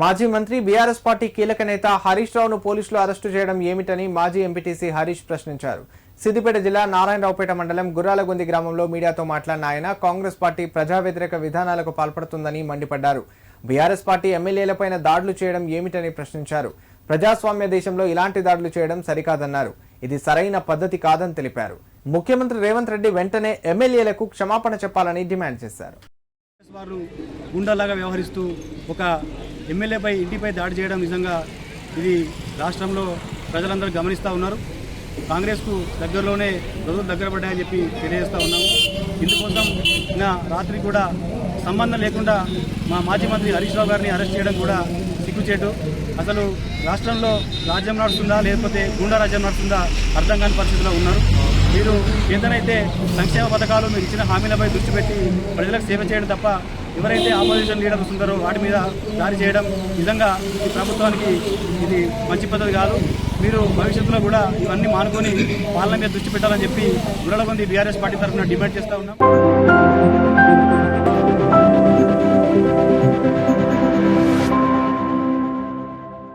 మాజీ మంత్రి BRS party కీలక నేత హరీష్ రావును పోలీసులు అరెస్టు చేయడం ఏమిటని మాజీ ఎంపీటీసీ హరీష్ ప్రశ్నించారు. సిద్దిపేట జిల్లా నారాయణరావుపేట మండలం గుర్రాలగొంది గ్రామంలో మీడియాతో మాట్లాడిన ఆయన కాంగ్రెస్ పార్టీ ప్రజా వ్యతిరేక విధానాలకు పాల్పడుతుందని మండిపడ్డారు. బీఆర్ఎస్ పార్టీ ఎమ్మెల్యేలపైన దాడులు చేయడం ఏమిటని ప్రశ్నించారు. ప్రజాస్వామ్య దేశంలో ఇలాంటి దాడులు చేయడం సరికాదన్నారు. ఇది సరైన పద్ధతి కాదని తెలిపారు. ముఖ్యమంత్రి రేవంత్ రెడ్డి వెంటనే ఎమ్మెల్యేలకు క్షమాపణ చెప్పాలని డిమాండ్ చేశారు. వారు గుండెలాగా వ్యవహరిస్తూ ఒక ఎమ్మెల్యేపై ఇంటిపై దాడి చేయడం నిజంగా ఇది రాష్ట్రంలో ప్రజలందరూ గమనిస్తూ ఉన్నారు. కాంగ్రెస్కు దగ్గరలోనే రోజులు దగ్గర పడ్డాయని చెప్పి తెలియజేస్తూ ఉన్నాము. ఇందుకోసం నా రాత్రి కూడా సంబంధం లేకుండా మా మాజీ మంత్రి హరీష్ రావు గారిని అరెస్ట్ చేయడం కూడా సిగ్గుచేటు. అసలు రాష్ట్రంలో రాజ్యం నడుస్తుందా లేకపోతే గుండా రాజ్యం నడుస్తుందా అర్థం కాని పరిస్థితిలో ఉన్నారు. మీరు ఎంతనైతే సంక్షేమ పథకాలు మీరు ఇచ్చిన హామీలపై దృష్టి పెట్టి ప్రజలకు సేవ చేయడం తప్ప ఎవరైతే ఆపోజిషన్ లీడర్స్ ఉంటారో వాటి మీద దాడి చేయడం నిజంగా ఈ ప్రభుత్వానికి ఇది మంచి పద్ధతి కాదు. మీరు భవిష్యత్తులో కూడా ఇవన్నీ మానుకొని పాలన మీద దృష్టి పెట్టాలని చెప్పి గురలగొంది బీఆర్ఎస్ పార్టీ తరఫున డిమాండ్ చేస్తా ఉన్నాం.